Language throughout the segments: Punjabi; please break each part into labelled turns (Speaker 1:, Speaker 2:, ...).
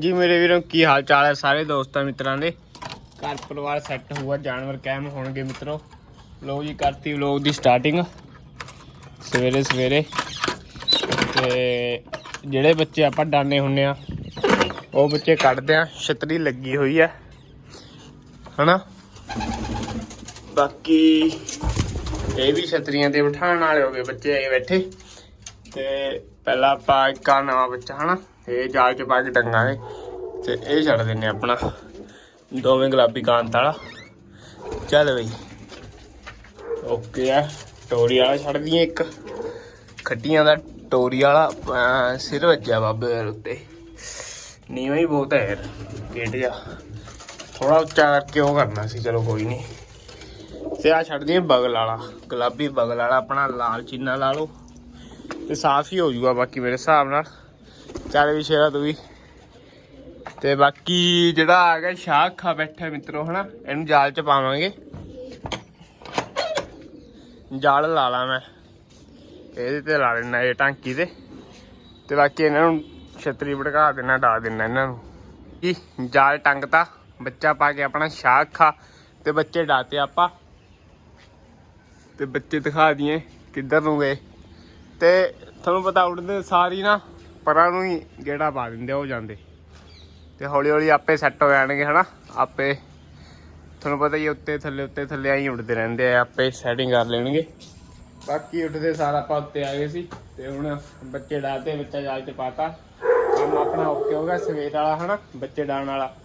Speaker 1: ਜੀ ਮੇਰੇ ਵੀਰੋ, ਕੀ ਹਾਲ ਚਾਲ ਹੈ ਸਾਰੇ ਦੋਸਤਾਂ ਮਿੱਤਰਾਂ ਦੇ? ਘਰ ਪਰਿਵਾਰ ਸੈੱਟ ਹੋਊਗਾ, ਜਾਨਵਰ ਕਾਇਮ ਹੋਣਗੇ ਮਿੱਤਰੋ। ਲੋ ਜੀ, ਕਰਤੀ ਵਲੋਗ ਦੀ ਸਟਾਰਟਿੰਗ ਸਵੇਰੇ ਸਵੇਰੇ। ਤੇ ਜਿਹੜੇ ਬੱਚੇ ਆਪਾਂ ਡਾਨੇ ਹੁੰਨੇ ਆ, ਉਹ ਬੱਚੇ ਕੱਢਦੇ ਆ, ਛਤਰੀ ਲੱਗੀ ਹੋਈ ਆ। ਹਨਾ? ਬਾਕੀ ਇਹ ਵੀ ਛਤਰੀਆਂ ਤੇ ਬਿਠਾਉਣ ਵਾਲੇ ਹੋ ਗਏ ਬੱਚੇ ਆਏ ਬੈਠੇ। ਤੇ ਪਹਿਲਾਂ ਆਪਾਂ ਇੱਕ ਆਹ ਨਵਾਂ ਬੱਚਾ, ਹਨਾ? ਇਹ ਜਾਲ ਚ ਪਾ ਕੇ ਟੰਗਾਂਗੇ ਤੇ ਇਹ ਛੱਡ ਦਿੰਨੇ ਆਪਣਾ। ਦੋਵੇਂ ਗੁਲਾਬੀ ਕਾਂਤ ਵਾਲਾ। ਚੱਲ ਬਈ। ਓਕੇ ਆ, ਟੋਰੀ ਵਾਲਾ ਛੱਡ ਦਈਏ ਇੱਕ। ਖੱਟੀਆਂ ਦਾ ਟੋਰੀ ਵਾਲਾ ਸਿਰ ਵੱਜਿਆ ਬਾਬੇ ਦੇ ਉੱਤੇ। ਨੀਵਾਂ ਹੀ ਬਹੁਤ ਹੈ ਯਾਰ, ਗੇਟ ਜਾ ਥੋੜਾ ਉੱਚਾ ਕਰਕੇ ਉਹ ਕਰਨਾ ਸੀ, ਚਲੋ ਕੋਈ ਨਹੀਂ। ਤੇ ਆ ਛੱਡ ਦਈਏ ਬਗਲ ਵਾਲਾ, ਗੁਲਾਬੀ ਬਗਲ ਵਾਲਾ, ਆਪਣਾ ਲਾਲ ਚੀਨਾ ਲਾ ਲਓ। ਤੇ ਸਾਫ਼ ਹੀ ਹੋ ਜੂਗਾ ਬਾਕੀ ਮੇਰੇ ਹਿਸਾਬ ਨਾਲ। ਚੱਲ ਵੀ ਸ਼ੇਰਾ ਤੂੰ ਵੀ। ਤੇ ਬਾਕੀ ਜਿਹੜਾ ਆ ਗਿਆ ਸ਼ਾਹ ਖਾ ਬੈਠਾ ਮਿੱਤਰੋ, ਹਨਾ? ਇਹਨੂੰ ਜਾਲ ਚ ਪਾਵਾਂਗੇ। ਜਾਲ ਲਾ ਲਾ ਮੈਂ। ਇਹਦੇ ਤੇ ਲਾ ਲੈਣਾ, ਇਹ ਟਾਂਕੀ ਤੇ। ਤੇ ਬਾਕੀ ਇਹਨਾਂ ਨੂੰ ਛਤਰੀ ਭੜਕਾ ਦੇਣਾ, ਡਾ ਦੇਣਾ ਇਹਨਾਂ ਨੂੰ। ਕੀ ਜਾਲ ਟੰਗਤਾ। ਬੱਚਾ ਪਾ ਕੇ ਆਪਣਾ ਸ਼ਾਹ ਖਾ ਤੇ ਬੱਚੇ ਡਾਤੇ ਆਪਾਂ। ਤੇ ਬੱਚੇ ਦਿਖਾ ਦਈਏ ਕਿੱਧਰ ਨੂੰ ਗਏ। ਤੇ ਤੁਹਾਨੂੰ ਪਤਾ ਉੱਡਦੇ ਸਾਰੀ ਨਾ ਪਰਾਂ ਨੂੰ ਹੀ ਗੇੜਾ ਪਾ ਦਿੰਦੇ ਉਹ ਜਾਂਦੇ। ਤੇ ਹੌਲੀ ਹੌਲੀ ਆਪੇ ਸੈੱਟ ਹੋ ਜਾਣਗੇ, ਹਨਾ? ਆਪੇ, ਤੁਹਾਨੂੰ ਪਤਾ ਹੀ ਉੱਤੇ, ਥੱਲੇ ਉੱਤੇ, ਥੱਲੇ ਆਈ ਉੱਡਦੇ ਰਹਿੰਦੇ ਆ, ਆਪੇ ਸੈਟਿੰਗ ਕਰ ਲੈਣਗੇ। ਬਾਕੀ ਉੱਠਦੇ ਸਾਰਾ ਆਪਾਂ ਉੱਤੇ ਆ ਗਏ ਸੀ, ਤੇ ਹੁਣ ਬੱਚੇ ਡਾਤੇ ਬੱਚਾ ਜਾਲ ਚ ਪਾਤਾ। ਕੰਮ ਆਪਣਾ ਓਕੇ ਹੋ ਗਿਆ, ਸਵੇਰ ਵਾਲਾ, ਹਨਾ? ਬੱਚੇ ਡਾਣ ਵਾਲਾ।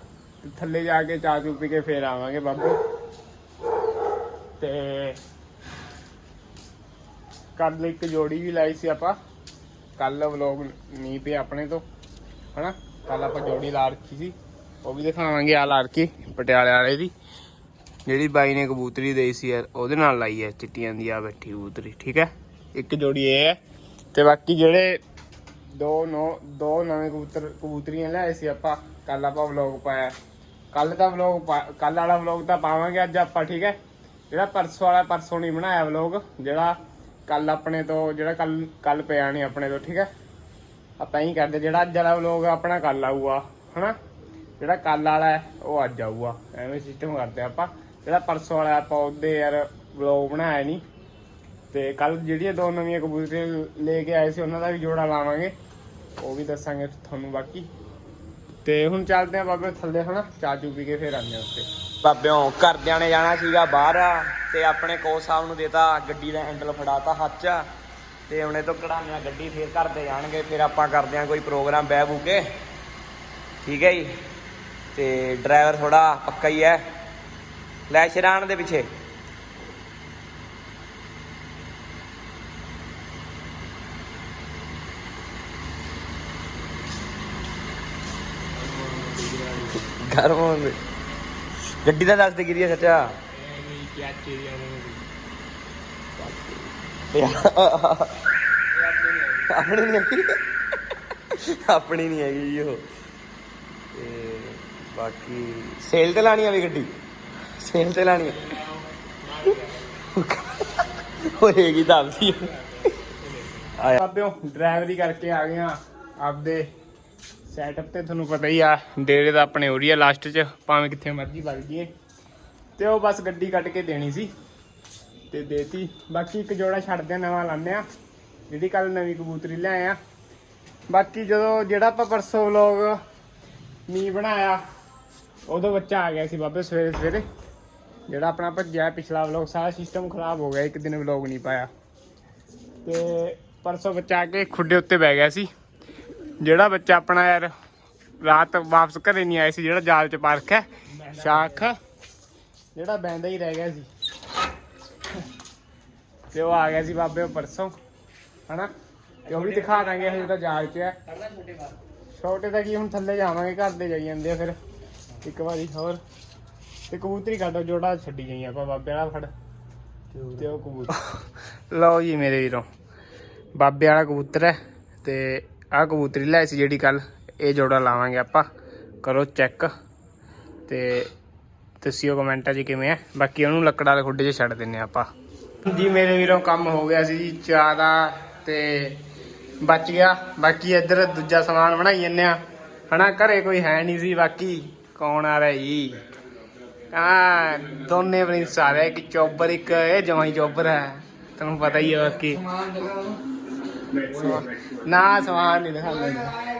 Speaker 1: ਥੱਲੇ ਜਾ ਕੇ ਚਾਹ ਚੂ ਪੀ ਕੇ ਫੇਰ ਆਵਾਂਗੇ ਬਾਬੂ। ਤੇ ਕੱਲ ਇੱਕ ਜੋੜੀ ਵੀ ਲਾਈ ਸੀ ਆਪਾਂ। ਕੱਲ ਵਲੋਗ ਨਹੀਂ ਪਿਆ ਆਪਣੇ ਤੋਂ, ਹਨਾ? ਕੱਲ ਆਪਾਂ ਜੋੜੀ ਲਾ ਰੱਖੀ ਸੀ, ਉਹ ਵੀ ਦਿਖਾਵਾਂਗੇ ਆ ਲਾ ਰੱਖੀ ਪਟਿਆਲੇ ਵਾਲੇ ਦੀ। ਜਿਹੜੀ ਬਾਈ ਨੇ ਕਬੂਤਰੀ ਦੇਈ ਸੀ ਯਾਰ, ਉਹਦੇ ਨਾਲ ਲਾਈ ਹੈ ਚਿੱਟੀਆਂ ਦੀ ਆ ਬੈਠੀ ਕਬੂਤਰੀ, ਠੀਕ ਹੈ? ਇੱਕ ਜੋੜੀ ਇਹ ਹੈ, ਤੇ ਬਾਕੀ ਜਿਹੜੇ ਦੋ ਨੋ, ਦੋ ਨਵੇਂ ਕਬੂਤਰ, ਕਬੂਤਰੀਆਂ ਲਿਆਏ ਸੀ ਆਪਾਂ ਕੱਲ ਆਪਾਂ ਵਲੋਗ ਪਾਇਆ। ਕੱਲ ਦਾ ਵਲੋਗ ਕੱਲ ਵਾਲਾ ਵਲੋਗ ਤਾਂ ਪਾਵਾਂਗੇ ਅੱਜ ਆਪਾਂ, ਠੀਕ ਹੈ? ਜਿਹੜਾ ਪਰਸੋਂ ਵਾਲਾ ਪਰਸੋਂ ਨਹੀਂ ਬਣਾਇਆ ਵਲੋਗ ਜਿਹੜਾ ਕੱਲ ਆਪਣੇ ਤੋਂ, ਜਿਹੜਾ ਕੱਲ ਕੱਲ ਪਿਆ ਨਹੀਂ ਆਪਣੇ ਤੋਂ, ਠੀਕ ਹੈ? ਆਪਾਂ ਹੀ ਕਰਦੇ, ਜਿਹੜਾ ਅੱਜ ਵਾਲਾ ਵਲੋਗ ਆਪਣਾ ਕੱਲ ਆਊਗਾ, ਹਨਾ? ਜਿਹੜਾ ਕੱਲ ਵਾਲਾ ਉਹ ਅੱਜ ਆਊਗਾ। ਐਵੇਂ ਸਿਸਟਮ ਕਰਦੇ ਆਪਾਂ। ਜਿਹੜਾ ਪਰਸੋਂ ਵਾਲਾ ਆਪਾਂ ਉਹਦੇ ਯਾਰ ਵਲੋਗ ਬਣਾਇਆ ਨਹੀਂ ਤੇ ਕੱਲ ਜਿਹੜੀਆਂ ਦੋ ਨਵੀਆਂ ਕਬੂਤਰੀਆਂ ਲੈ ਕੇ ਆਏ ਸੀ, ਉਹਨਾਂ ਦਾ ਵੀ ਜੋੜਾ ਲਾਵਾਂਗੇ। ਉਹ ਵੀ ਦੱਸਾਂਗੇ ਤੁਹਾਨੂੰ ਬਾਕੀ। ਤੇ ਹੁਣ ਚੱਲਦੇ ਆ ਬਾਬੇ ਥੱਲੇ, ਹਨਾ? ਚਾਹ ਚੂ ਪੀ ਕੇ ਫੇਰ ਆਉਂਦੇ ਆ ਉੱਤੇ
Speaker 2: ਬਾਬਿਓ, ਘਰਦਿਆਂ ਨੇ ਜਾਣਾ ਸੀਗਾ ਬਾਹਰ। ਤੇ ਆਪਣੇ ਕੋਚ ਸਾਹਿਬ ਨੂੰ ਦੇਤਾ, ਗੱਡੀ ਦਾ ਹੈਂਡਲ ਫੜਾਤਾ ਹੱਥ 'ਚ। ਤੇ ਹੁਣੇ ਤੋਂ ਕਢਾਉਂਦੇ ਆ ਗੱਡੀ, ਫੇਰ ਘਰ ਜਾਣਗੇ ਫਿਰ ਆਪਾਂ ਕਰਦੇ ਆ ਕੋਈ ਪ੍ਰੋਗਰਾਮ ਬਹਿ ਬੂ ਕੇ। ਠੀਕ ਹੈ ਜੀ? ਤੇ ਡਰਾਈਵਰ ਥੋੜਾ ਪੱਕਾ ਹੀ ਹੈ। ਲੈ ਸ਼ਰਾਨ ਦੇ ਪਿੱਛੇ। ਗਰਮ ਹੋਣ ਦੇ ਗੱਡੀ ਦਾ ਦੱਸ ਦੇ ਗਿਰੀ ਸੱਚਾ। ਆਪਣੀ ਨਹੀਂ ਹੈਗੀ ਆਪਣੀ ਨਹੀਂ ਹੈਗੀ ਜੀ ਉਹ। ਤੇ ਬਾਕੀ ਸੇਲ ਤੇ ਲਾਣੀ ਆ ਵੀ ਗੱਡੀ? ਸੇਲ ਤੇ ਲਾਣੀ ਹੋਏਗੀ ਦੱਸਦੀ ਆਇਆ।
Speaker 1: ਬਾਬਿਓ ਡਰਾਈਵਰੀ ਕਰਕੇ ਆ ਗਏ ਆ। ਆਪਦੇ ਸੈਟਅਪ ਤੇ ਤੁਹਾਨੂੰ ਪਤਾ ਹੀ ਆ, ਡੇਰੇ ਦਾ ਆਪਣੇ ਹੋ ਰਹੀ ਆ ਲਾਸਟ 'ਚ, ਭਾਵੇਂ ਕਿੱਥੇ ਮਰਜ਼ੀ ਵਗ ਜੀਏ ਤੇ ਉਹ ਬਸ ਗੱਡੀ ਕੱਢ ਕੇ ਦੇਣੀ ਸੀ ਤੇ ਦੇਤੀ। ਬਾਕੀ ਇੱਕ ਜੋੜਾ ਛੱਡਦੇ ਨਵਾਂ ਲਾਉਂਦੇ ਆ ਜਿਹੜੀ ਕੱਲ ਨਵੀਂ ਕਬੂਤਰੀ ਲਿਆਏ ਆ ਬਾਕੀ ਜਦੋਂ ਜਿਹੜਾ ਆਪਾਂ ਪਰਸੋਂ ਵਲੋਗ ਮੀ ਬਣਾਇਆ ਉਦੋਂ ਬੱਚਾ ਆ ਗਿਆ ਸੀ ਬਾਬੇ ਸਵੇਰੇ ਸਵੇਰੇ। ਜਿਹੜਾ ਆਪਣਾ ਭੱਜਿਆ ਪਿਛਲਾ ਵਲੋਗ ਸਾਰਾ ਸਿਸਟਮ ਖਰਾਬ ਹੋ ਗਿਆ ਇੱਕ ਦਿਨ ਵਲੋਗ ਨਹੀਂ ਪਾਇਆ। ਤੇ ਪਰਸੋਂ ਬੱਚਾ ਆ ਕੇ ਖੁੱਡੇ ਉੱਤੇ ਬਹਿ ਗਿਆ ਸੀ। ਜਿਹੜਾ ਬੱਚਾ ਆਪਣਾ ਯਾਰ ਰਾਤ ਵਾਪਸ ਘਰੇ ਨਹੀਂ ਆਇਆ ਸੀ ਜਿਹੜਾ ਜਾਲ ਚ ਪਾ ਰੱਖਿਆ ਸ਼ਾਖ ਜਿਹੜਾ ਬੈਂਦਾ ਹੀ ਰਹਿ ਗਿਆ ਸੀ। ਤੇ ਉਹ ਆ ਗਿਆ ਸੀ ਬਾਬੇ ਉਹ ਪਰਸੋਂ, ਹਨਾ? ਤੇ ਉਹ ਵੀ ਦਿਖਾ ਦਾਂਗੇ, ਹਜੇ ਤਾਂ ਜਾਗ ਚ ਹੈ ਛੋਟੇ ਤਾਂ ਕੀ, ਹੁਣ ਥੱਲੇ ਜਾਵਾਂਗੇ, ਘਰ ਦੇ ਜਾਈ ਜਾਂਦੇ ਆ ਫਿਰ। ਇੱਕ ਵਾਰੀ ਹੋਰ। ਤੇ ਕਬੂਤਰੀ ਕੱਢੋ ਜੋੜਾ ਛੱਡੀ ਗਈ ਆਪਾਂ, ਬਾਬੇ ਵਾਲਾ ਫੜ। ਤੇ ਉਹ ਕਬੂਤਰ। ਲਓ ਜੀ ਮੇਰੇ ਵੀਰੋ, ਬਾਬੇ ਵਾਲਾ ਕਬੂਤਰ ਹੈ ਤੇ ਆਹ ਕਬੂਤਰੀ ਲੈ ਸੀ ਜਿਹੜੀ ਕੱਲ ਇਹ ਜੋੜਾ ਲਾਵਾਂਗੇ ਆਪਾਂ। ਕਰੋ ਚੈੱਕ। ਤੇ ਦੱਸਿਓ ਕਮੈਂਟਾਂ 'ਚ ਕਿਵੇਂ ਹੈ ਬਾਕੀ ਉਹਨੂੰ ਲੱਕੜਾਂ ਵਾਲੇ ਖੁੱਡੇ 'ਚ ਛੱਡ ਦਿੰਨੇ ਆ ਆਪਾਂ। ਜੀ ਮੇਰੇ ਵੀਰੋ ਕੰਮ ਹੋ ਗਿਆ ਸੀ ਜੀ ਚਾਹ ਦਾ ਤੇ ਬਚ ਗਿਆ। ਬਾਕੀ ਇੱਧਰ ਦੂਜਾ ਸਮਾਨ ਬਣਾਈ ਜੰਨੇ ਆ ਹਨਾ ਘਰੇ ਕੋਈ ਹੈ ਨਹੀਂ ਸੀ ਬਾਕੀ ਕੌਣ ਆ ਰਿਹਾ ਜੀ? ਆ ਦੋਨੇ ਪ੍ਰਿੰਸ ਆ ਰਹੇ ਇੱਕ ਚੋਬਰ ਇੱਕ ਇਹ ਜਵਾਈ ਚੋਬਰ ਹੈ। ਤੁਹਾਨੂੰ ਪਤਾ ਹੀ ਹੈ
Speaker 3: ਦਿਖਾਓ।
Speaker 1: ਨਾ ਸਮਾਨ ਨਹੀਂ ਦਿਖਾਉਂਦੇ।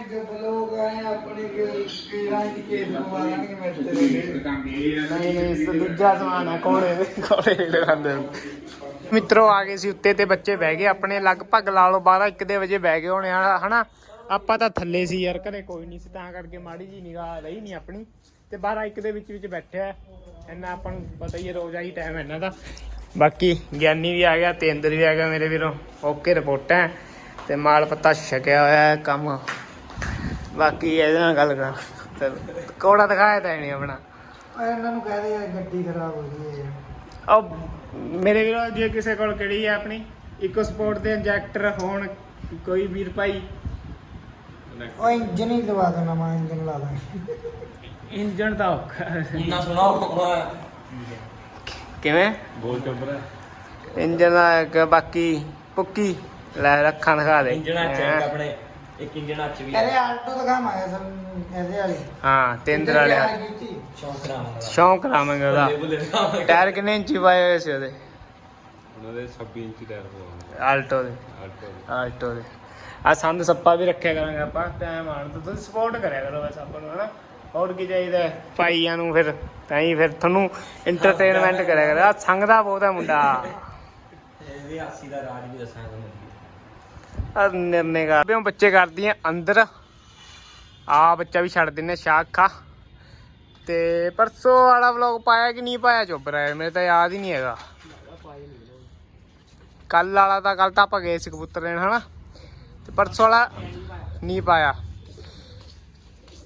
Speaker 3: ਆਏ ਲੋਕ ਆਏ ਆਪਣੇ ਕੇ ਦੀ ਕੇਸ ਮਾਰਾਂਗੇ ਮੈਂ ਤੇਰੇ
Speaker 1: ਨਹੀਂ ਨਹੀਂ, ਇਸ ਦੂਜਾ ਸਮਾਨ ਹੈ ਕੋੜੇ ਕੋੜੇ ਦਿਖਾਉਂਦੇ ਮਿੱਤਰੋ, ਆ ਗਏ ਸੀ ਉੱਤੇ ਤੇ ਬੱਚੇ ਬਹਿ ਗਏ, ਆਪਣੇ ਲਗਭਗ ਲਾ ਲਓ 12 1 ਦੇ ਵਜੇ ਬਹਿ ਗਏ ਹੋਣੇ, ਹਨਾ ਆਪਾਂ ਤਾਂ ਥੱਲੇ ਸੀ ਯਾਰ, ਘਰੇ ਕੋਈ ਨਹੀਂ ਸੀ, ਤਾਂ ਕਰਕੇ ਮਾੜੀ ਜੀ ਨਿਗਾਹ ਰਹੀ ਨਹੀਂ ਆਪਣੀ। ਤੇ 12 1 ਦੇ ਵਿੱਚ ਵਿੱਚ ਬੈਠਿਆ, ਇੰਨਾ ਆਪਾਂ ਨੂੰ ਪਤਾ ਹੀ ਹੈ ਰੋਜ਼ ਆਹੀ ਟਾਈਮ ਹੈ ਇਹਨਾਂ ਦਾ। ਬਾਕੀ ਗਿਆਨੀ ਵੀ ਆ ਗਿਆ ਤੇ ਅੰਦਰ ਵੀ ਆ ਗਿਆ ਮੇਰੇ ਵੀਰੋ, ਓਕੇ ਰਿਪੋਰਟ ਹੈ। ਤੇ ਮਾਲ ਪੱਤਾ ਛਕਿਆ ਹੋਇਆ ਕੰਮ। ਬਾਕੀ ਇਹਦੇ ਨਾਲ ਗੱਲ ਕਰ। ਕੋੜਾ ਦਿਖਾਇਆ ਤਾਂ ਨਹੀਂ ਆਪਣਾ।
Speaker 3: ਇਹਨਾਂ ਨੂੰ ਕਹਿ ਦੇ ਯਾਰ ਗੱਡੀ ਖਰਾਬ ਹੋ ਗਈ ਹੈ।
Speaker 1: ਉਹ ਮੇਰੇ ਵੀਰੋ ਜੇ ਕਿਸੇ ਕੋਲ ਕਿਹੜੀ ਹੈ ਆਪਣੀ ਇਕੋ ਸਪੋਰਟ ਦੇ ਇੰਜੈਕਟਰ ਹੋਣ ਕੋਈ ਵੀਰ ਭਾਈ?
Speaker 3: ਓਏ ਇੰਜਨ ਹੀ ਦਵਾ ਦੋ ਨਵਾਂ ਇੰਜਨ ਲਾ ਦਾਂਗੇ।
Speaker 1: ਇੰਜਣ ਦਾ ਔਖਾ।
Speaker 2: ਇੰਨਾ ਸੁਣਾਓ
Speaker 1: ਕਿਵੇਂ?
Speaker 4: ਬੋਲ ਚੁੱਪ
Speaker 1: ਇੰਜਣ ਦਾ ਇੱਕ ਬਾਕੀ ਪੁੱਕੀ ਲੈ ਰੱਖਾਂ ਦਿਖਾ ਦੇ।
Speaker 2: ਇੰਜਣਾ ਚੈੱਕ ਆਪਣੇ। ਇੱਕ ਇੰਜਣਾ ਚ ਵੀ
Speaker 3: ਇਹਦੇ ਆਲਟੋ ਦਿਖਾਵਾਂਗੇ ਸਾਨੂੰ ਇਹਦੇ ਵਾਲੀ।
Speaker 1: ਹਾਂ ਤੇਂਦਰ ਵਾਲਿਆ
Speaker 2: ਸ਼ੌਂਕ ਕਰਾਵਾਂਗਾ
Speaker 1: ਸ਼ੌਂਕ ਰਾਵਾਂਗੇ ਉਹਦਾ।
Speaker 2: ਬੁੱਲੇ ਦਿਖਾਵਾਂਗੇ
Speaker 1: ਟਾਇਰ ਕਿੰਨੇ ਇੰਚੀ ਪਾਏ ਹੋਏ ਸੀ ਉਹਦੇ?
Speaker 4: ਉਹਨਾਂ ਦੇ 26 ਇੰਚੀ ਟਾਇਰ ਹੋਣਗੇ
Speaker 1: ਆਲਟੋ ਦੇ।
Speaker 4: ਆਲਟੋ ਦੇ।
Speaker 1: ਆਲਟੋ ਦੇ। ਆ ਸੰਦ ਸੱਪਾ ਵੀ ਰੱਖਿਆ ਕਰਾਂਗੇ ਆਪਾਂ ਟਾਈਮ ਆਣ ਤੋਂ। ਤੁਸੀਂ ਸਪੋਰਟ ਕਰਿਆ ਕਰੋ ਬਸ ਆਪਾਂ ਨੂੰ ਹਨਾ? ਹੋਰ ਕੀ ਚਾਹੀਦਾ? ਭਾਈਆਂ ਨੂੰ ਫਿਰ ਤਾਂ ਹੀ ਫਿਰ ਤੁਹਾਨੂੰ ਐਂਟਰਟੇਨਮੈਂਟ ਕਰਿਆ ਕਰ ਆ ਸੰਗਦਾ ਬਹੁਤ ਹੈ ਮੁੰਡਾ।
Speaker 2: ਇਹਦੇ ਹਾਸੀ ਦਾ ਰਾਜ ਵੀ ਦੱਸਾਂਗਾ ਤੁਹਾਨੂੰ
Speaker 1: ਆ ਨਿਰਨੇ ਕਰ ਬਿਓ ਬੱਚੇ ਕਰਦੀਆਂ ਅੰਦਰ। ਆ ਬੱਚਾ ਵੀ ਛੱਡ ਦਿੰਨੇ ਸ਼ਾਖਾ ਤੇ ਪਰਸੋਂ ਵਾਲਾ ਵਲੌਗ ਪਾਇਆ ਕਿ ਨਹੀਂ ਪਾਇਆ ਚੁੱਪ ਰਿਹਾ। ਮੇਰੇ ਤਾਂ ਯਾਦ ਹੀ ਨਹੀਂ ਹੈਗਾ। ਕੱਲ ਵਾਲਾ ਤਾਂ ਕੱਲ ਤਾਂ ਆਪਾਂ ਗਏ ਸੀ ਕਬੂਤਰ ਲੈਣ, ਹਨਾ? ਤੇ ਪਰਸੋਂ ਵਾਲਾ ਨਹੀਂ ਪਾਇਆ।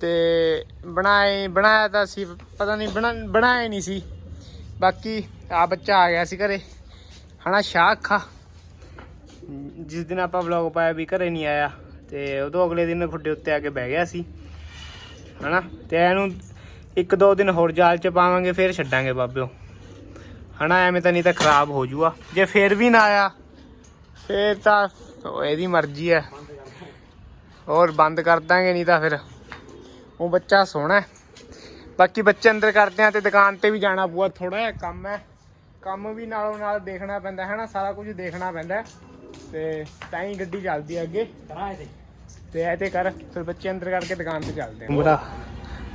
Speaker 1: ਤੇ ਬਣਾਏ ਬਣਾਇਆ ਤਾਂ ਸੀ, ਪਤਾ ਨਹੀਂ ਬਣਾ ਬਣਾਇਆ ਨਹੀਂ ਸੀ। ਬਾਕੀ ਆ ਬੱਚਾ ਆ ਗਿਆ ਸੀ ਘਰੇ। ਹਨਾ ਸ਼ਾਖਾ ਜਿਸ ਦਿਨ ਆਪਾਂ ਵਲੌਗ ਪਾਇਆ ਵੀ ਘਰੇ ਨਹੀਂ ਆਇਆ, ਤੇ ਉਦੋਂ ਅਗਲੇ ਦਿਨ ਖੁੱਡੇ ਉੱਤੇ ਆ ਕੇ ਬਹਿ ਗਿਆ ਸੀ। ਹਨਾ? ਤੇ ਇਹਨੂੰ ਇੱਕ ਦੋ ਦਿਨ ਹੋਰ ਜਾਲ ਚ ਪਾਵਾਂਗੇ, ਫਿਰ ਛੱਡਾਂਗੇ ਬਾਬਿਓ। ਹਨਾ? ਐਵੇਂ ਤਾਂ ਨਹੀਂ ਤਾਂ ਖਰਾਬ ਹੋ ਜੂਗਾ। ਜੇ ਫੇਰ ਵੀ ਨਾ ਆਇਆ, ਫੇਰ ਤਾਂ ਇਹਦੀ ਮਰਜ਼ੀ ਹੈ। ਹੋਰ ਬੰਦ ਕਰ ਦਾਂਗੇ ਨਹੀਂ ਤਾਂ ਫਿਰ। ਉਹ ਬੱਚਾ ਸੋਹਣਾ ਬਾਕੀ ਬੱਚੇ ਅੰਦਰ ਕਰਦੇ ਆ ਤੇ ਦੁਕਾਨ ਤੇ ਵੀ ਜਾਣਾ ਪਊਗਾ। ਥੋੜਾ ਜਿਹਾ ਕੰਮ ਹੈ। ਕੰਮ ਵੀ ਨਾਲੋਂ ਨਾਲ ਦੇਖਣਾ ਪੈਂਦਾ ਹੈ ਨਾ ਸਾਰਾ ਕੁਝ ਦੇਖਣਾ ਪੈਂਦਾ ਤੇ ਤਾਂ ਹੀ ਗੱਡੀ ਚੱਲਦੀ ਹੈ ਅੱਗੇ।
Speaker 2: ਤੇ
Speaker 1: ਤੇ ਇਹ ਤੇ ਕਰ ਫਿਰ ਬੱਚੇ ਅੰਦਰ ਕਰਕੇ ਦੁਕਾਨ ਤੇ ਚੱਲਦੇ ਆ। ਬੜਾ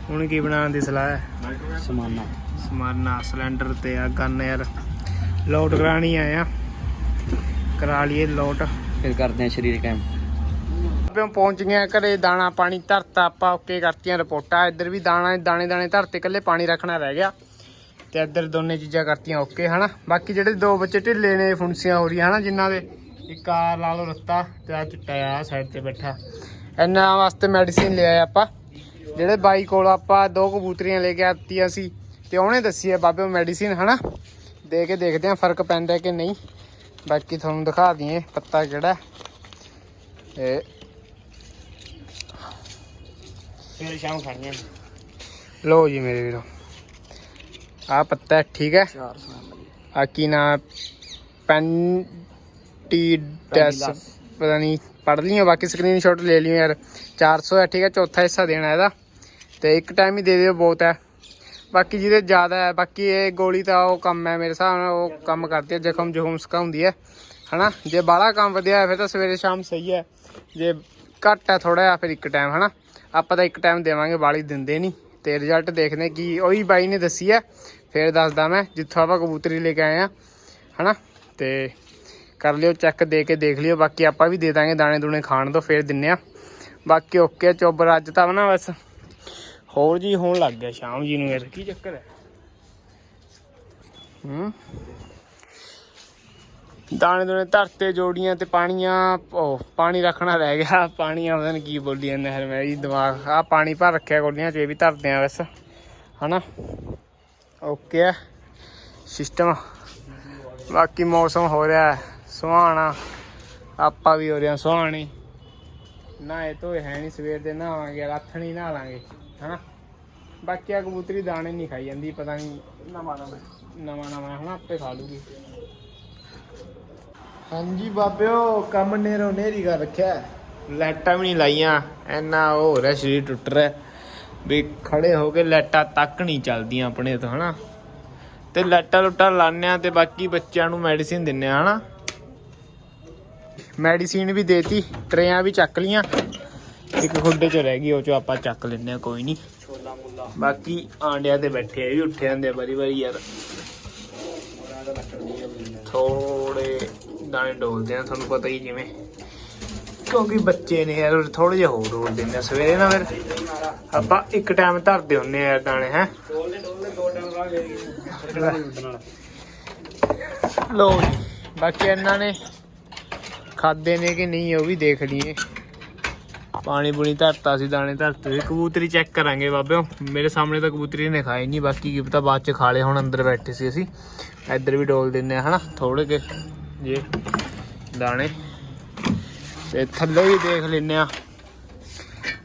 Speaker 1: ਹੁਣ ਕੀ ਬਣਾਉਣ ਦੀ ਸਲਾਹ ਹੈ?
Speaker 2: ਸਮਾਨਾ।
Speaker 1: ਸਮਾਨਾ ਸਿਲੰਡਰ ਤੇ ਆ ਗਨ ਯਾਰ। ਲੋਡ ਕਰਾਣੀ ਆਇਆ ਕਰਾ ਲਈਏ ਲੋਡ
Speaker 2: ਫਿਰ ਕਰਦੇ ਆ ਸਰੀਰ ਕੈਮ
Speaker 1: ਆਪੇ ਪਹੁੰਚ ਗਏ ਆ ਘਰੇ ਦਾਣਾ ਪਾਣੀ ਧਰਤਾ ਆਪਾਂ ਓਕੇ ਕਰਤੀਆਂ ਰਿਪੋਰਟਾਂ। ਇੱਧਰ ਵੀ ਦਾਣਾ ਦਾਣੇ ਦਾਣੇ ਧਰਤੇ ਇਕੱਲੇ ਪਾਣੀ ਰੱਖਣਾ ਰਹਿ ਗਿਆ। ਤੇ ਇੱਧਰ ਦੋਨੇ ਚੀਜ਼ਾਂ ਕਰਤੀਆਂ ਓਕੇ ਹਨਾ? ਬਾਕੀ ਜਿਹੜੇ ਦੋ ਬੱਚੇ ਢਿੱਲੇ ਨੇ ਫੁੰਸੀਆਂ ਹੋ ਰਹੀਆਂ ਹਨਾ ਜਿਨ੍ਹਾਂ ਦੇ। ਇੱਕ ਆ ਲਾ ਲਓ ਰੱਤਾ ਤੇ ਆ ਚਿੱਟਾ ਆ ਸਾਈਡ ਤੇ ਬੈਠਾ। ਇਹਨਾਂ ਵਾਸਤੇ ਮੈਡੀਸਿਨ ਲਿਆ ਆਪਾਂ। ਜਿਹੜੇ ਬਾਈ ਕੋਲ ਆਪਾਂ ਦੋ ਕਬੂਤਰੀਆਂ ਲੈ ਕੇ ਆਤੀਆਂ ਸੀ ਤੇ ਉਹਨੇ ਦੱਸੀ ਹੈ ਬਾਬੇ ਮੈਡੀਸਿਨ ਹਨਾ? ਦੇ ਕੇ ਦੇਖਦੇ ਆ ਫ਼ਰਕ ਪੈਂਦਾ ਕਿ ਨਹੀਂ। ਬਾਕੀ ਤੁਹਾਨੂੰ ਦਿਖਾ ਦਈਏ ਪੱਤਾ ਕਿਹੜਾ। ਇਹ ਫਿਰ ਸ਼ਾਮ ਖਾਣੀਆਂ ਲੋ ਜੀ ਮੇਰੇ ਵੀਰੋ ਆ ਪੱਤਾ ਠੀਕ ਹੈ। ਆ ਕੀ ਨਾ? ਪੈਂਟੀ ਡੈਸ ਪਤਾ ਨਹੀਂ ਪੜ ਲਈਓ ਬਾਕੀ ਸਕਰੀਨਸ਼ਾਟ ਲੈ ਲਿਓ ਯਾਰ। 400 ਹੈ ਠੀਕ ਹੈ ਚੌਥਾ ਹਿੱਸਾ ਦੇਣਾ ਇਹਦਾ। ਤੇ ਇੱਕ ਟਾਈਮ ਹੀ ਦੇ ਦਿਓ ਬਹੁਤ ਹੈ। ਬਾਕੀ ਜਿਹਦੇ ਜ਼ਿਆਦਾ ਹੈ ਬਾਕੀ ਇਹ ਗੋਲੀ ਤਾਂ ਉਹ ਕੰਮ ਹੈ ਮੇਰੇ ਹਿਸਾਬ ਨਾਲ ਉਹ ਕੰਮ ਕਰਦੀ ਹੈ ਜ਼ਖਮ ਜੁਖਮ ਸੁਕਾਉਂਦੀ ਹੈ ਹਨਾ? ਜੇ ਬਾਹਲਾ ਕੰਮ ਵਧਿਆ ਫਿਰ ਤਾਂ ਸਵੇਰੇ ਸ਼ਾਮ ਸਹੀ ਹੈ। ਜੇ ਘੱਟ ਹੈ ਥੋੜਾ ਜਿਹਾ ਫਿਰ ਇੱਕ ਟਾਈਮ ਹਨਾ? ਆਪਾਂ ਤਾਂ ਇੱਕ ਟਾਈਮ ਦੇਵਾਂਗੇ ਬਾਲੀ ਦਿੰਦੇ ਨਹੀਂ ਤੇ ਰਿਜ਼ਲਟ ਦੇਖਦੇ ਕੀ ਉਹੀ ਬਾਈ ਨੇ ਦੱਸੀ ਹੈ। ਫਿਰ ਦੱਸਦਾ ਮੈਂ ਜਿੱਥੋਂ ਆਪਾਂ ਕਬੂਤਰੀ ਲੈ ਕੇ ਆਏ ਆ ਹਨਾ? ਤੇ ਕਰ ਲਿਓ ਚੈੱਕ ਦੇ ਕੇ ਦੇਖ ਲਿਓ। ਬਾਕੀ ਆਪਾਂ ਵੀ ਦੇ ਦਾਂਗੇ ਦਾਣੇ ਦੂਣੇ ਖਾਣ ਤੋਂ ਫਿਰ ਦਿੰਨੇ ਆ। ਬਾਕੀ ਓਕੇ ਚੋਬਰ ਅੱਜ ਤਾਂ ਨਾ ਬਸ। ਹੋਰ ਜੀ ਹੋਣ ਲੱਗ ਗਿਆ ਸ਼ਾਮ ਜੀ ਨੂੰ ਯਾਰ ਕੀ ਚੱਕਰ ਹੈ? ਹੂੰ। ਦਾਣੇ ਦੂਣੇ ਧਰਤੇ ਜੋੜੀਆਂ ਤੇ ਪਾਣੀਆਂ ਉਹ ਪਾਣੀ ਰੱਖਣਾ ਰਹਿ ਗਿਆ। ਪਾਣੀ ਆਉਂਦਾ ਨੇ ਕੀ ਬੋਲੀ ਜਾਂਦਾ ਹੈ ਮੇਰੀ ਦਿਮਾਗ ਆ ਪਾਣੀ ਭਰ ਰੱਖਿਆ ਗੋਲੀਆਂ ਚ ਇਹ ਵੀ ਧਰਦੇ ਆ ਬਸ ਹਨਾ? ਓਕੇ ਸਿਸਟਮ ਬਾਕੀ ਮੌਸਮ ਹੋ ਰਿਹਾ ਹੈ। ਸੁਹਾਣਾ ਆਪਾਂ ਵੀ ਹੋ ਰਿਹਾ ਸੁਹਾਣੇ ਨਾ ਇਹ ਤੋਂ ਹੈ ਨਹੀਂ ਸਵੇਰ ਦੇ ਨਹਾਵਾਂਗੇ ਰਾਥਣੀ ਨਹਾ ਲਾਂਗੇ ਹਨਾ? ਬਾਕੀ ਆ ਕਬੂਤਰੀ ਦਾਣੇ ਨਹੀਂ ਖਾਈ ਜਾਂਦੀ ਪਤਾ ਨਹੀਂ ਨਵਾਂ ਨਵਾਂ। ਨਵਾਂ ਨਵਾਂ ਹਨਾ? ਆਪੇ ਖਾ ਲੂਗੀ।
Speaker 3: ਹਾਂਜੀ ਬਾਬਿਓ ਕੰਮ ਨੇਰੋ ਨੇਰੀ ਕਰ ਰੱਖਿਆ।
Speaker 1: ਲਾਈਟਾਂ ਵੀ ਨਹੀਂ ਲਾਈਆਂ ਐਨਾ ਉਹ ਹੋ ਰਿਹਾ ਸਰੀਰ ਟੁੱਟ ਰਿਹਾ। ਵੀ ਖੜੇ ਹੋ ਕੇ ਲਾਈਟਾਂ ਤੱਕ ਨਹੀਂ ਚੱਲਦੀਆਂ ਆਪਣੇ ਤੋਂ ਹਨਾ? ਤੇ ਲੁੱਟਾਂ ਲਾਉਂਦੇ ਆ ਤੇ ਬਾਕੀ ਬੱਚਿਆਂ ਨੂੰ ਮੈਡੀਸਿਨ ਦਿੰਨੇ ਆ ਹਨਾ? ਮੈਡੀਸਿਨ ਵੀ ਦੇਤੀ, ਟਰੇਆਂ ਵੀ ਚੱਕ ਲੀਆਂ। ਇੱਕ ਖੁੱਡੇ ਚ ਰਹਿ ਗਈ, ਉਹ ਚ ਆਪਾਂ ਚੱਕ ਲੈਂਦੇ ਆ ਕੋਈ ਨਹੀਂ
Speaker 2: ਛੋਲਾ ਮੁੱਲਾ
Speaker 1: ਬਾਕੀ ਆਂਡਿਆਂ ਤੇ ਬੈਠੇ ਆ ਇਹ ਵੀ ਉੱਠੇ ਜਾਂਦੇ ਆ ਵਾਰੀ ਵਾਰੀ ਯਾਰ। ਥੋੜੇ ਦਾਣੇ ਡੋਲਦੇ ਆ, ਤੁਹਾਨੂੰ ਪਤਾ ਹੀ ਜਿਵੇਂ। ਕਿਉਂਕਿ ਬੱਚੇ ਨੇ ਯਾਰ ਥੋੜੇ ਜਿਹਾ ਹੋਰ ਡੋਲ ਦਿੰਦੇ ਆ, ਸਵੇਰੇ ਨਾ ਫਿਰ ਆਪਾਂ ਇੱਕ ਟਾਈਮ ਧਰਦੇ ਹੁੰਨੇ ਆ ਯਾਰ ਦਾਣੇ, ਹੈ।
Speaker 2: ਡੋਲਦੇ ਡੋਲਦੇ ਦੋ ਟਾਈਮ ਲਾ ਗਏ
Speaker 1: ਬਾਕੀ ਇਹਨਾਂ ਨੇ ਖਾਦੇ ਨੇ ਕਿ ਨਹੀਂ ਉਹ ਵੀ ਦੇਖ ਲਈਏ। ਪਾਣੀ ਪੂਣੀ ਧਰਤਾ ਸੀ, ਦਾਣੇ ਧਰਤੇ ਕਬੂਤਰੀ ਚੈੱਕ ਕਰਾਂਗੇ ਬਾਬਿਓ ਮੇਰੇ ਸਾਹਮਣੇ ਤਾਂ ਕਬੂਤਰੀ ਨੇ ਖਾਏ ਨਹੀਂ ਬਾਕੀ ਕੀ ਪਤਾ ਬਾਅਦ ਚ ਖਾ ਲਏ, ਹੁਣ ਅੰਦਰ ਬੈਠੇ ਸੀ ਅਸੀਂ। ਇੱਧਰ ਵੀ ਡੋਲ ਦਿੰਨੇ ਆ, ਹਨਾ? ਥੋੜੇ ਕੇ ਜੇ ਦਾਣੇ। ਤੇ ਥੱਲੇ ਵੀ ਦੇਖ ਲੈਨੇ ਆ।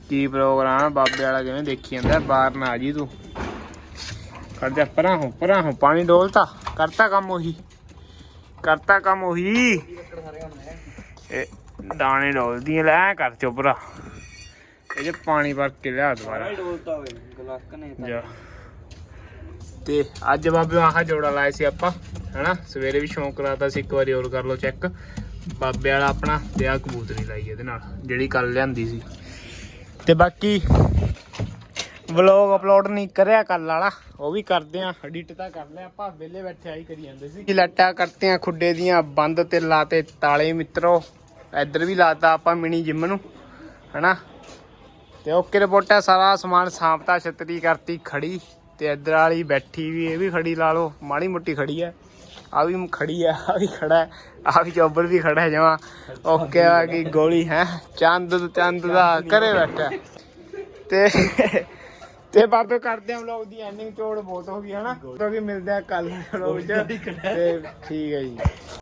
Speaker 1: ਕੀ ਪ੍ਰੋਗਰਾਮ ਬਾਬੇ ਵਾਲਾ ਕਿਵੇਂ ਦੇਖੀ ਜਾਂਦਾ। ਬਾਹਰ ਨਾ ਆ ਜੀ ਤੂੰ। ਕਰ ਜਾ, ਪਰਾਂ ਹੋ ਪਰਾਂ ਹੋ। ਪਾਣੀ ਡੋਲਤਾ। ਕਰਤਾ ਕੰਮ ਉਹੀ। ਕਰਤਾ ਕੰਮ ਉਹੀ। ਇਹ ਦਾਣੇ ਡੋਲਦੀਆਂ ਲੈ ਕਰ ਚੁੱਪਰਾ ਇਹ ਜੇ ਪਾਣੀ ਭਰ ਕੇ ਲਿਆ ਦੁਬਾਰਾ।
Speaker 2: ਡੋਲਤਾ ਹੋਵੇ ਗਲਾਕ ਨੇ
Speaker 1: ਜਾ। ਤੇ ਅੱਜ ਬਾਬੇ ਆਹ ਜੋੜਾ ਲਾਇਆ ਸੀ ਆਪਾਂ ਹਨਾ? ਸਵੇਰੇ ਵੀ ਸ਼ੌਂਕ ਕਰਾਤਾ ਸੀ ਇੱਕ ਵਾਰੀ ਹੋਰ ਕਰ ਲਓ ਚੈੱਕ। ਬਾਬੇ ਵਾਲਾ ਆਪਣਾ ਤੇ ਆ ਕਬੂਤਰੀ ਲਾਈ ਇਹਦੇ ਨਾਲ ਜਿਹੜੀ ਕੱਲ ਲਿਆਂਦੀ ਸੀ। ਤੇ ਬਾਕੀ ਵਲੌਗ ਅਪਲੋਡ ਨਹੀਂ ਕਰਿਆ ਕੱਲ ਵਾਲਾ ਉਹ ਵੀ ਕਰਦੇ ਆ ਐਡਿਟ ਤਾਂ ਕਰ ਲਿਆ ਆਪਾਂ ਵਿਹਲੇ ਬੈਠੇ ਆਈ ਕਰੀ ਜਾਂਦੇ ਸੀ। ਲੱਟਾ ਕਰਤੇ ਆ ਖੁੱਡੇ ਦੀਆਂ ਬੰਦ ਤੇ ਲਾਤੇ ਤਾਲੇ ਮਿੱਤਰੋ। ਇੱਧਰ ਵੀ ਲਾਤਾ ਆਪਾਂ ਮਿਨੀ ਜਿਮ ਨੂੰ ਹਨਾ? ਤੇ ਓਕੇ ਰਿਪੋਰਟ ਹੈ ਸਾਰਾ ਸਮਾਨ ਸਾਂਪਤਾ ਛਤਰੀ ਕਰਤੀ ਖੜੀ ਤੇ ਇੱਧਰ ਵਾਲੀ ਬੈਠੀ ਵੀ ਇਹ ਵੀ ਖੜੀ ਲਾ ਲਓ ਮਾੜੀ ਮੋਟੀ ਖੜੀ ਹੈ ਆ ਵੀ ਖੜੀ ਹੈ ਆ ਵੀ ਖੜਾ ਹੈ ਆ ਵੀ ਚੌਬਰ ਵੀ ਖੜਾ ਹੈ ਜਮਾ। ਓਕੇ ਆ ਗਈ ਗੋਲੀ ਹੈ? ਚੰਦ ਚੰਦ ਦਾ ਕਰੇ ਬੈਠਾ। ਤੇ ਤੇ ਬਾਬੇ ਕਰਦੇ ਹਾਂ ਲੋਕ ਦੀ ਐਂਡਿੰਗ ਚੋੜ ਬਹੁਤ ਹੋ ਗਈ ਹਨਾ? ਕਿਉਂਕਿ ਮਿਲਦੇ ਆ ਕੱਲ ਵਲੋਗ ਚ। ਤੇ ਠੀਕ ਹੈ ਜੀ।